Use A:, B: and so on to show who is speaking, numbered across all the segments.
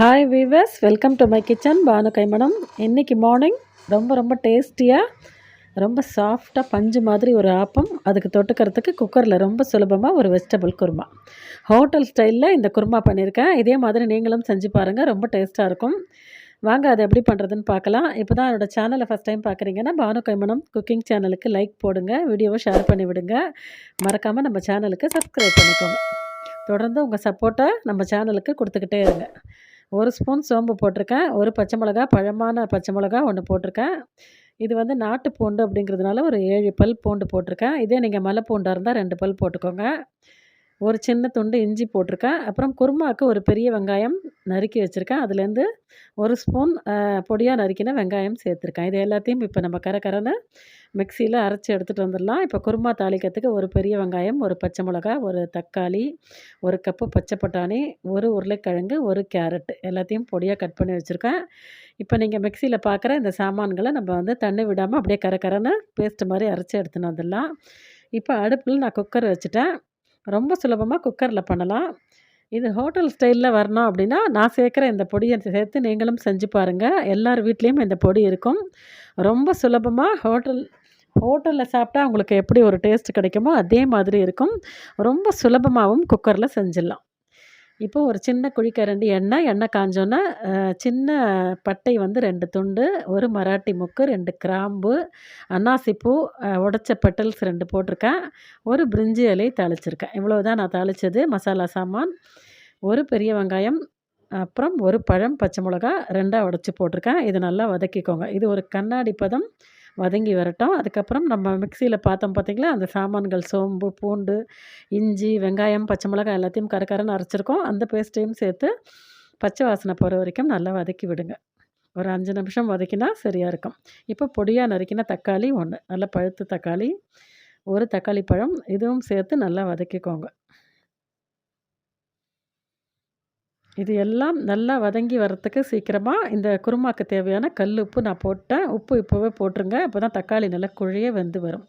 A: Hi viewers welcome to my kitchen Bhanu கைமணம் இன்றைக்கி morning ரொம்ப ரொம்ப டேஸ்டியாக ரொம்ப சாஃப்டாக பஞ்சு மாதிரி ஒரு ஆப்பம் அதுக்கு தொட்டுக்கிறதுக்கு குக்கரில் ரொம்ப சுலபமாக ஒரு வெஜிடபிள் குருமா ஹோட்டல் ஸ்டைலில் இந்த குருமா பண்ணியிருக்கேன் இதே மாதிரி நீங்களும் செஞ்சு பாருங்கள் ரொம்ப டேஸ்ட்டாக இருக்கும் வாங்க அதை எப்படி பண்ணுறதுன்னு பார்க்கலாம். இப்போ தான் என்னோடய சேனலை ஃபஸ்ட் டைம் பார்க்குறீங்கன்னா பானு கைமணம் குக்கிங் சேனலுக்கு லைக் போடுங்க வீடியோவை ஷேர் பண்ணி விடுங்க. மறக்காமல் நம்ம சேனலுக்கு சப்ஸ்கிரைப் பண்ணிக்கோங்க. தொடர்ந்து உங்கள் சப்போர்ட்டை நம்ம சேனலுக்கு கொடுத்துக்கிட்டே இருங்க. ஒரு ஸ்பூன் சோம்பு போட்டிருக்கேன் ஒரு பச்சை மிளகா பழமான பச்சை மிளகா ஒன்று போட்டிருக்கேன். இது வந்து நாட்டு பூண்டு அப்படிங்கிறதுனால ஒரு ஏழு பல் பூண்டு போட்டிருக்கேன். இதே நீங்கள் மலை பூண்டாக இருந்தால் ரெண்டு பல் போட்டுக்கோங்க. ஒரு சின்ன துண்டு இஞ்சி போட்டிருக்கேன். அப்புறம் குருமாவுக்கு ஒரு பெரிய வெங்காயம் நறுக்கி வச்சுருக்கேன். அதுலேருந்து ஒரு ஸ்பூன் பொடியாக நறுக்கின வெங்காயம் சேர்த்துருக்கேன். இது எல்லாத்தையும் இப்போ நம்ம கரை மிக்சியில் அரைச்சி எடுத்துகிட்டு வந்துடலாம். இப்போ குருமா தாளிக்கிறதுக்கு ஒரு பெரிய வெங்காயம் ஒரு பச்சை மிளகா ஒரு தக்காளி ஒரு கப்பு பச்சை பட்டாணி ஒரு உருளைக்கிழங்கு ஒரு கேரட் எல்லாத்தையும் பொடியாக கட் பண்ணி வச்சுருக்கேன். இப்போ நீங்கள் மிக்சியில் பார்க்குற இந்த சாமான்களை நம்ம வந்து தண்ணி விடாமல் அப்படியே கரை பேஸ்ட் மாதிரி அரைச்சி எடுத்துன்னு வந்துடலாம். இப்போ அடுப்பில் நான் குக்கர் வச்சுட்டேன். ரொம்ப சுலபமாக குக்கரில் பண்ணலாம். இது ஹோட்டல் ஸ்டைலில் வரணும் அப்படின்னா நான் சேர்க்குற இந்த பொடியை சேர்த்து நீங்களும் செஞ்சு பாருங்கள் எல்லார் வீட்லேயும் இந்த பொடி இருக்கும். ரொம்ப சுலபமாக ஹோட்டல் ஹோட்டலில் சாப்பிட்டா உங்களுக்கு எப்படி ஒரு டேஸ்ட் கிடைக்குமோ அதே மாதிரி இருக்கும். ரொம்ப சுலபமாகவும் குக்கரில் செஞ்சிடலாம். இப்போ ஒரு சின்ன குழிக்கரண்டி எண்ணெய் எண்ணெய் காஞ்சோன்னா சின்ன பட்டை வந்து ரெண்டு துண்டு ஒரு மராட்டி முக்கு ரெண்டு கிராம்பு அன்னாசிப்பூ உடச்ச பெட்டல்ஸ் ரெண்டு போட்டிருக்கேன். ஒரு பிரிஞ்சி இலை தாளிச்சிருக்கேன். இவ்வளோ தான் நான் தாளித்தது மசாலா சாமான் ஒரு பெரிய வெங்காயம் அப்புறம் ஒரு பழம் பச்சை மிளகா ரெண்டாக உடச்சி போட்டிருக்கேன். இது நல்லா வதக்கிக்கோங்க. இது ஒரு கண்ணாடி பதம். வதங்கி வரட்டும். அதுக்கப்புறம் நம்ம மிக்சியில் பார்த்தோம் பார்த்திங்களா? அந்த சாமான்கள் சோம்பு பூண்டு இஞ்சி வெங்காயம் பச்சை மிளகாய் எல்லாத்தையும் கரக்கரன்னு அரைச்சிருக்கோம். அந்த பேஸ்ட்டையும் சேர்த்து பச்சை வாசனை போகிற வரைக்கும் நல்லா வதக்கி விடுங்க. ஒரு அஞ்சு நிமிஷம் வதக்கினா சரியாக இருக்கும். இப்போ பொடியாக நறுக்கின தக்காளி ஒன்று நல்லா பழுத்து தக்காளி ஒரு தக்காளி பழம் இதுவும் சேர்த்து நல்லா வதக்கிக்கோங்க. இது எல்லாம் நல்லா வதங்கி வரத்துக்கு சீக்கிரமாக இந்த குருமாக்கு தேவையான கல் உப்பு நான் போட்டேன் உப்பு இப்போவே போட்டுருங்க. அப்போ தான் தக்காளி நல்லா குழியே வந்து வரும்.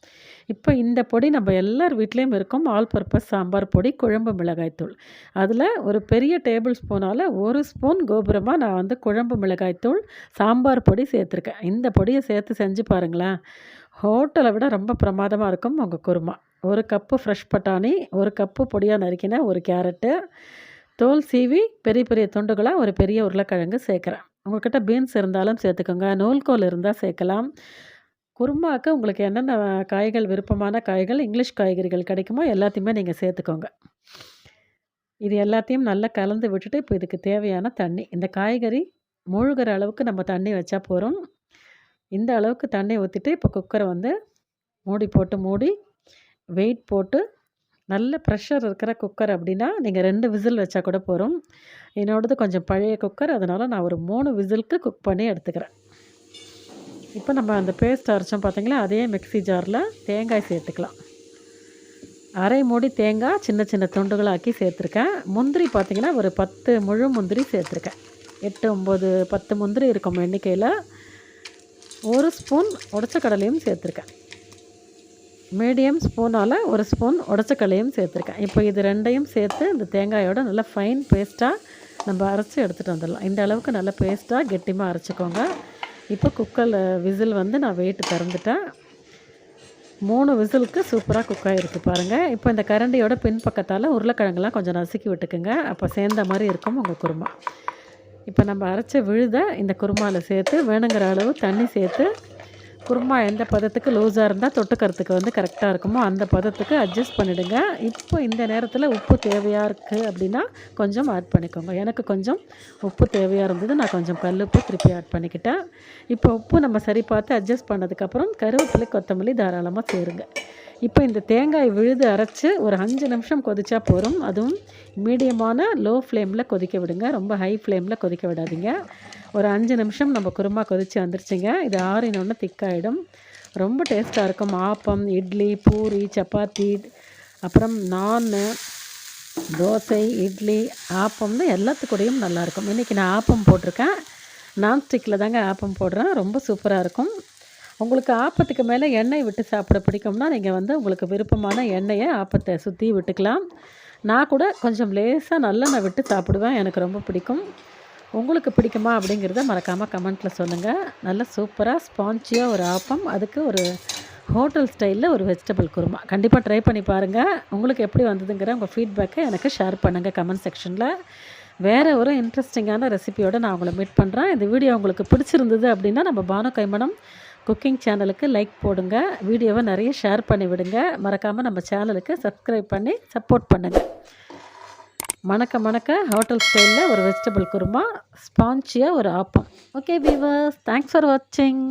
A: இப்போ இந்த பொடி நம்ம எல்லார் வீட்லேயும் இருக்கும். ஆல் பர்பஸ் சாம்பார் பொடி குழம்பு மிளகாய்த்தூள் அதில் ஒரு பெரிய டேபிள் ஸ்பூனால் ஒரு ஸ்பூன் கோபுரமாக நான் வந்து குழம்பு மிளகாய்த்தூள் சாம்பார் பொடி சேர்த்துருக்கேன். இந்த பொடியை சேர்த்து செஞ்சு பாருங்களேன். ஹோட்டலை விட ரொம்ப பிரமாதமாக இருக்கும் உங்கள் குருமா. ஒரு கப்பு ஃப்ரெஷ் பட்டாணி ஒரு கப்பு பொடியாக நறுக்கின ஒரு கேரட்டு தோல் சீவி பெரிய பெரிய துண்டுகளாக ஒரு பெரிய உருளைக்கிழங்கு சேர்க்குறேன். உங்கள்கிட்ட பீன்ஸ் இருந்தாலும் சேர்த்துக்கோங்க. நூல்கோல் இருந்தால் சேர்க்கலாம். குருமாவுக்கு உங்களுக்கு என்னென்ன காய்கள் விருப்பமான காய்கள் இங்கிலீஷ் காய்கறிகள் கிடைக்குமோ எல்லாத்தையுமே நீங்கள் சேர்த்துக்கோங்க. இது எல்லாத்தையும் நல்லா கலந்து விட்டுட்டு இப்போ இதுக்கு தேவையான தண்ணி. இந்த காய்கறி மூழ்கிற அளவுக்கு நம்ம தண்ணி வச்சா போகிறோம் இந்த அளவுக்கு தண்ணி ஊற்றிட்டு இப்போ குக்கரை வந்து மூடி போட்டு மூடி வெயிட் போட்டு நல்ல ப்ரெஷர் இருக்கிற குக்கர் அப்படின்னா நீங்கள் ரெண்டு விசில் வச்சா கூட போகிறோம் என்னோடது கொஞ்சம் பழைய குக்கர் அதனால் நான் ஒரு மூணு விசிலுக்கு குக் பண்ணி எடுத்துக்கிறேன். இப்போ நம்ம அந்த பேஸ்ட் அரைச்சோம் பார்த்திங்களா அதே மிக்சி ஜாரில் தேங்காய் சேர்த்துக்கலாம். அரை மூடி தேங்காய் சின்ன சின்ன துண்டுகளாக்கி சேர்த்துருக்கேன். முந்திரி பார்த்திங்கன்னா ஒரு பத்து முழு முந்திரி சேர்த்துருக்கேன். எட்டு ஒம்பது பத்து முந்திரி இருக்கும் எண்ணிக்கையில் ஒரு ஸ்பூன் உடச்ச கடலையும் சேர்த்துருக்கேன். மீடியம் ஸ்பூனால் ஒரு ஸ்பூன் உடச்சக்கல்லையும் சேர்த்துருக்கேன். இப்போ இது ரெண்டையும் சேர்த்து இந்த தேங்காயோட நல்லா ஃபைன் பேஸ்ட்டாக நம்ம அரைச்சி எடுத்துகிட்டு வந்துடலாம். இந்த அளவுக்கு நல்லா பேஸ்ட்டாக கெட்டியமாக அரைச்சிக்கோங்க. இப்போ குக்கரில் விசில் வந்து நான் வெயிட் திறந்துட்டேன். மூணு விசிலுக்கு சூப்பராக குக்காக இருக்குது பாருங்கள் இப்போ இந்த கரண்டியோட பின்பக்கத்தால் உருளைக்கிழங்குலாம் கொஞ்சம் நசுக்கி விட்டுக்குங்க. அப்போ சேர்ந்த மாதிரி இருக்கும் உங்கள் குருமா. இப்போ நம்ம அரைச்ச விழுத இந்த குருமாவில் சேர்த்து வேணுங்கிற அளவு தண்ணி சேர்த்து குருமா எந்த பதத்துக்கு லூஸாக இருந்தால் தொட்டுக்கிறதுக்கு வந்து கரெக்டாக இருக்குமோ அந்த பதத்துக்கு அட்ஜஸ்ட் பண்ணிவிடுங்க இப்போ இந்த நேரத்தில் உப்பு தேவையாக இருக்குது அப்படின்னா கொஞ்சம் ஆட் பண்ணிக்கோங்க. எனக்கு கொஞ்சம் உப்பு தேவையாக இருந்தது நான் கொஞ்சம் கல் உப்பு திருப்பி ஆட் பண்ணிக்கிட்டேன். இப்போ உப்பு நம்ம சரி பார்த்து அட்ஜஸ்ட் பண்ணதுக்கப்புறம் கருவேப்பிலை கொத்தமல்லி தாராளமாக சேருங்க. இப்போ இந்த தேங்காய் விழுது அரைச்சி ஒரு அஞ்சு நிமிஷம் கொதிச்சா போகிறோம் அதுவும் மீடியமான லோ ஃப்ளேமில் கொதிக்க விடுங்க. ரொம்ப ஹை ஃப்ளேமில் கொதிக்க விடாதீங்க. ஒரு அஞ்சு நிமிஷம் நம்ம குருமா கொதித்து வந்துருச்சுங்க. இது ஆறினொன்று திக்காயிடும். ரொம்ப டேஸ்ட்டாக இருக்கும். ஆப்பம் இட்லி பூரி சப்பாத்தி அப்புறம் நான் தோசை இட்லி ஆப்பம்னு எல்லாத்துக்கூடையும் நல்லாயிருக்கும் இன்றைக்கி நான் ஆப்பம் போட்டிருக்கேன். நான்ஸ்டிக்கில் தாங்க ஆப்பம் போடுறேன். ரொம்ப சூப்பராக இருக்கும். உங்களுக்கு ஆப்பத்துக்கு மேலே எண்ணெய் விட்டு சாப்பிட பிடிக்கும்னா நீங்கள் வந்து உங்களுக்கு விருப்பமான எண்ணெயை ஆப்பத்தை சுற்றி விட்டுக்கலாம். நான் கூட கொஞ்சம் லேசாக நல்லெண்ணெய் விட்டு சாப்பிடுவேன். எனக்கு ரொம்ப பிடிக்கும். உங்களுக்கு பிடிக்குமா அப்படிங்கிறத மறக்காமல் கமெண்ட்டில் சொல்லுங்கள் நல்ல சூப்பராக ஸ்பான்ஜியாக ஒரு ஆப்பம். அதுக்கு ஒரு ஹோட்டல் ஸ்டைலில் ஒரு வெஜிடபிள் குருமா. கண்டிப்பாக ட்ரை பண்ணி பாருங்கள் உங்களுக்கு எப்படி வந்ததுங்கிற உங்கள் ஃபீட்பேக்கை எனக்கு ஷேர் பண்ணுங்கள் கமெண்ட் செக்ஷனில். வேறு ஒரு இன்ட்ரெஸ்டிங்கான ரெசிபியோடு நான் உங்களை மீட் பண்ணுறேன் இந்த வீடியோ உங்களுக்கு பிடிச்சிருந்தது அப்படின்னா நம்ம பானு கைமணம் குக்கிங் சேனலுக்கு லைக் போடுங்க வீடியோவை நிறைய ஷேர் பண்ணி விடுங்க மறக்காமல் நம்ம சேனலுக்கு சப்ஸ்கிரைப் பண்ணி சப்போர்ட் பண்ணுங்கள் மணக்க மணக்க ஹோட்டல் ஸ்டைலில் ஒரு வெஜிடபிள் குருமா ஸ்பான்ச்சியாக ஒரு appam. Okay viewers thanks for வாட்சிங்